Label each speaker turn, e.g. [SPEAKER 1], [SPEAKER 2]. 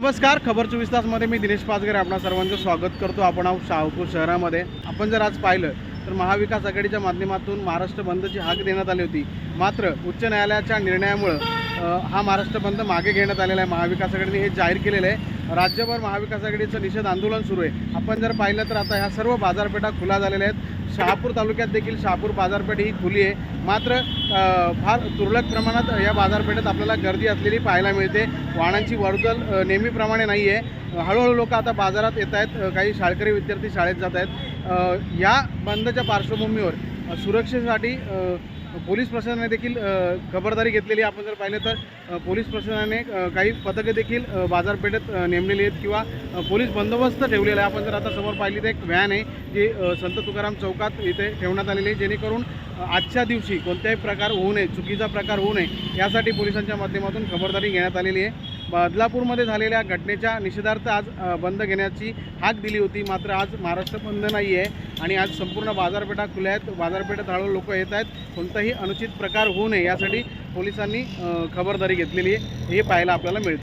[SPEAKER 1] नमस्कार खबर चोवीस तासमध्ये मी दिनेश पाचगरे आपणा सर्वांचं स्वागत करतो. आपण आहोत शहापूर शहरामध्ये. आपण जर आज पाहिलं तर महाविकास आघाडीच्या माध्यमातून महाराष्ट्र बंदची हाक देण्यात आली होती. मात्र उच्च न्यायालयाच्या निर्णयामुळं हा महाराष्ट्र बंद मागे घेण्यात आलेला आहे. महाविकास आघाडीने हे जाहीर केलेलं आहे. राज्यभर महाविकास आघाडीचं निषेध आंदोलन सुरू आहे. आपण जर पाहिलं तर आता ह्या सर्व बाजारपेठा खुला झालेल्या आहेत. शहापूर तालुक्यात देखील शहापूर बाजारपेठ ही खुली आहे. मात्र फार तुरळक प्रमाणात या बाजारपेठेत आपल्याला गर्दी असलेली पाहायला मिळते. वाहनांची वर्दल नेहमीप्रमाणे नाही आहे. हळूहळू लोक आता बाजारात येत आहेत. काही शाळकरी विद्यार्थी शाळेत जात आहेत. या बंदच्या पार्श्वभूमीवर सुरक्षेसाठी पोलीस प्रशासनाने देखील खबरदारी घेतलेली आहे. आपण जर पाहिलं तर पोलीस प्रशासनाने काही पथकं देखील बाजारपेठेत नेमलेली आहेत किंवा पोलीस बंदोबस्त ठेवलेला आहे आपण जर आता समोर पाहिली तर एक व्हॅन आहे जी संत तुकाराम चौकात इथे ठेवण्यात आलेली आहे जेणेकरून आजच्या दिवशी कोणत्याही प्रकार होऊ नये चुकीचा प्रकार होऊ नये यासाठी पोलिसांच्या माध्यमातून खबरदारी घेण्यात आलेली आहे बदलापूरमध्ये झालेल्या घटनेच्या निषेधार्थ आज बंद घेण्याची हाक दिली होती. मात्र आज महाराष्ट्र बंद नाही आहे आणि आज संपूर्ण बाजारपेठा खुल्या आहेत. बाजारपेठेत हळूहळू लोक येत आहेत. कोणताही अनुचित प्रकार होऊ नये यासाठी पोलिसांनी खबरदारी घेतलेली आहे. हे पाहायला आपल्याला मिळतं.